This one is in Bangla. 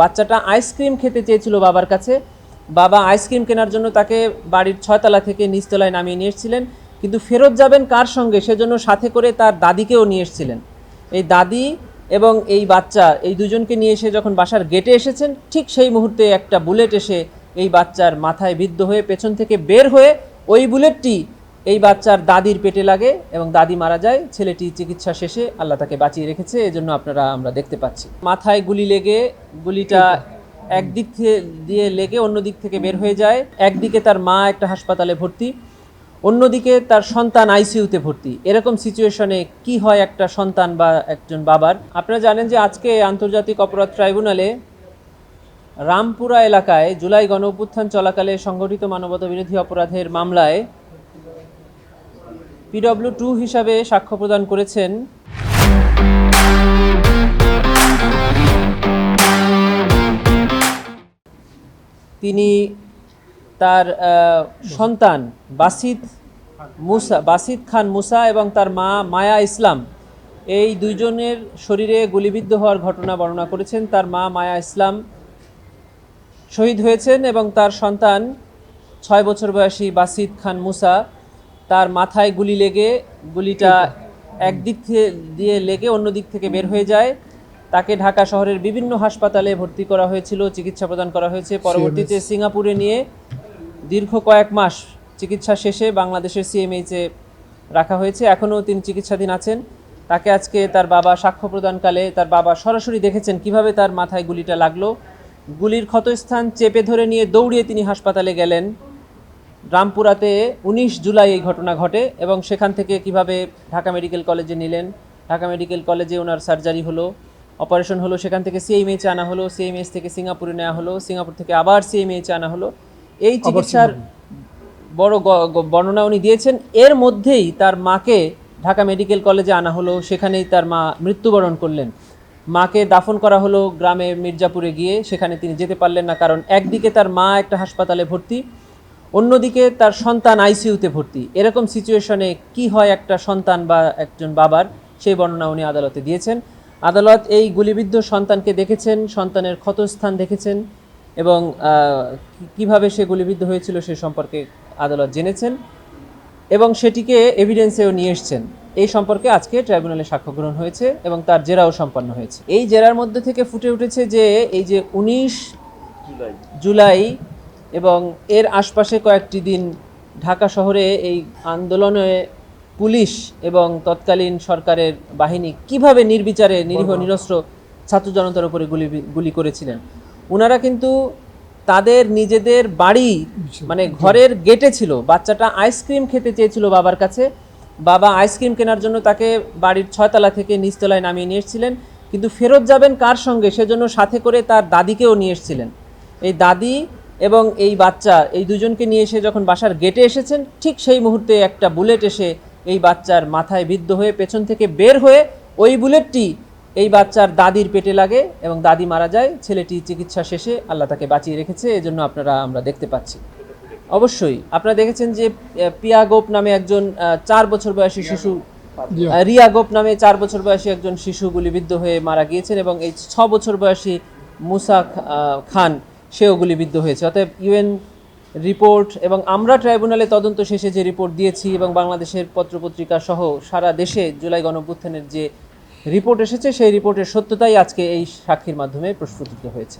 বাচ্চাটা আইসক্রিম খেতে চেয়েছিল বাবার কাছে। বাবা আইসক্রিম কেনার জন্য তাকে বাড়ির ছয়তলা থেকে নিচতলায় নামিয়ে নিয়ে এসেছিলেন। কিন্তু ফেরত যাবেন কার সঙ্গে? সেজন্য সাথে করে তার দাদিকেও নিয়ে এসেছিলেন। এই দাদি এবং এই বাচ্চা, এই দুজনকে নিয়ে এসে যখন বাসার গেটে এসেছেন, ঠিক সেই মুহূর্তে একটা বুলেট এসে এই বাচ্চার মাথায় বিদ্ধ হয়ে পেছন থেকে বের হয়ে ওই বুলেটটি এই বাচ্চার দাদির পেটে লাগে এবং দাদি মারা যায়, ছেলেটি চিকিৎসা শেষে আল্লাহ তাকে বাঁচিয়ে রেখেছে, এজন্য আপনারা আমরা দেখতে পাচ্ছি। মাথায় গুলি লেগে, গুলিটা একদিক দিয়ে লেগে অন্য দিক থেকে বের হয়ে যায়। একদিকে তার মা একটা হাসপাতালে ভর্তি, অন্যদিকে তার সন্তান আইসিইউতে ভর্তি। এরকম সিচুয়েশনে কি হয় একটা সন্তান বা একজন বাবার? আপনারা জানেন যে আজকে আন্তর্জাতিক অপরাধ ট্রাইব্যুনালে রামপুরা এলাকায় জুলাই গণ চলাকালে সংগঠিত মানবতা বিরোধী অপরাধের মামলায় পিডব্লিউ টু হিসাবে সাক্ষ্য প্রদান করেছেন। তিনি তার সন্তান বাসিদ মুসা, বাসিদ খান মুসা এবং তার মা মায়া ইসলাম এই দুইজনের শরীরে গুলিবিদ্ধ হওয়ার ঘটনা বর্ণনা করেছেন। তার মা মায়া ইসলাম শহীদ হয়েছেন এবং তার সন্তান ছয় বছর বয়সী বাসিদ খান মুসা তার মাথায় গুলি লেগে গুলিটা একদিক দিয়ে লেগে অন্য দিক থেকে বের হয়ে যায়। তাকে ঢাকা শহরের বিভিন্ন হাসপাতালে ভর্তি করা হয়েছিল চিকিৎসা প্রদান করা হয়েছে। পরবর্তীতে সিঙ্গাপুরে নিয়ে দীর্ঘ কয়েক মাস চিকিৎসা শেষে বাংলাদেশের সিএমএইচে রাখা হয়েছে। এখনও তিনি চিকিৎসাধীন আছেন। তাকে আজকে তার বাবা সাক্ষ্য প্রদানকালে তার বাবা সরাসরি দেখেছেন কীভাবে তার মাথায় গুলিটা লাগল। গুলির ক্ষতস্থান চেপে ধরে নিয়ে দৌড়িয়ে তিনি হাসপাতালে গেলেন। রামপুরাতে উনিশ জুলাই এই ঘটনা ঘটে এবং সেখান থেকে কীভাবে ঢাকা মেডিকেল কলেজে নিলেন। ঢাকা মেডিকেল কলেজে ওনার সার্জারি হলো অপারেশন হলো সেখান থেকে সিএমএইচে আনা হলো সিএমএইচ থেকে সিঙ্গাপুরে নেওয়া হলো সিঙ্গাপুর থেকে আবার সিএমএইচে আনা হলো। এই চিকিৎসার বড় বর্ণনা উনি দিয়েছেন। এর মধ্যেই তার মাকে ঢাকা মেডিকেল কলেজে আনা হলো সেখানেই তার মা মৃত্যুবরণ করলেন। মাকে দাফন করা হলো গ্রামে মির্জাপুরে গিয়ে সেখানে তিনি যেতে পারলেন না কারণ একদিকে তার মা একটা হাসপাতালে ভর্তি অন্যদিকে তার সন্তান আইসিইউতে ভর্তি। এরকম সিচুয়েশনে কি হয় একটা সন্তান বা একজন বাবার? সেই বর্ণনা উনি আদালতে দিয়েছেন। আদালত এই গুলিবিদ্ধ সন্তানকে দেখেছেন সন্তানের ক্ষতস্থান দেখেছেন এবং কীভাবে সে গুলিবিদ্ধ হয়েছিল সে সম্পর্কে আদালত জেনেছেন এবং সেটিকে এভিডেন্সেও নিয়ে এসছেন। এই সম্পর্কে আজকে ট্রাইব্যুনালে সাক্ষ্য গ্রহণ হয়েছে এবং তার জেরাও সম্পন্ন হয়েছে। এই জেরার মধ্যে থেকে ফুটে উঠেছে যে এই যে উনিশ জুলাই এবং এর আশপাশে কয়েকটি দিন ঢাকা শহরে এই আন্দোলনে পুলিশ এবং তৎকালীন সরকারের বাহিনী কীভাবে নির্বিচারে নিরীহ নিরস্ত্র ছাত্র জনতার উপরে গুলি গুলি করেছিলেন? ওনারা কিন্তু তাদের নিজেদের বাড়ি মানে ঘরের গেটে ছিল। বাচ্চাটা আইসক্রিম খেতে চেয়েছিল বাবার কাছে। বাবা আইসক্রিম কেনার জন্য তাকে বাড়ির ছয়তলা থেকে নিচতলায় নামিয়ে নিয়ে এসেছিলেন। কিন্তু ফেরত যাবেন কার সঙ্গে? সেজন্য সাথে করে তার দাদিকেও নিয়ে এসেছিলেন। এই দাদি এবং এই বাচ্চা এই দুজনকে নিয়ে এসে যখন বাসার গেটে এসেছেন ঠিক সেই মুহূর্তে একটা বুলেট এসে এই বাচ্চার মাথায় বিদ্ধ হয়ে পেছন থেকে বের হয়ে ওই বুলেটটি এই বাচ্চার দাদির পেটে লাগে এবং দাদি মারা যায়। ছেলেটি চিকিৎসা শেষে আল্লাহ তাকে বাঁচিয়ে রেখেছে এজন্য আপনারা আমরা দেখতে পাচ্ছি। অবশ্যই আপনারা দেখেছেন যে পিয়া গোপ নামে একজন চার বছর বয়সী শিশু রিয়া গোপ নামে চার বছর বয়সী একজন শিশু গুলিবিদ্ধ হয়ে মারা গিয়েছেন এবং এই ছ বছর বয়সী মুসা খ- খান সেও গুলিবিদ্ধ হয়েছে। অতএব ইউএন রিপোর্ট এবং আমরা ট্রাইব্যুনালে তদন্ত শেষে যে রিপোর্ট দিয়েছি এবং বাংলাদেশের পত্রপত্রিকা সহ সারা দেশে জুলাই গণঅভ্যুত্থানের যে রিপোর্ট এসেছে, সেই রিপোর্টের সত্যতাই আজকে এই সাক্ষীর মাধ্যমে প্রস্ফুটিত হয়েছে।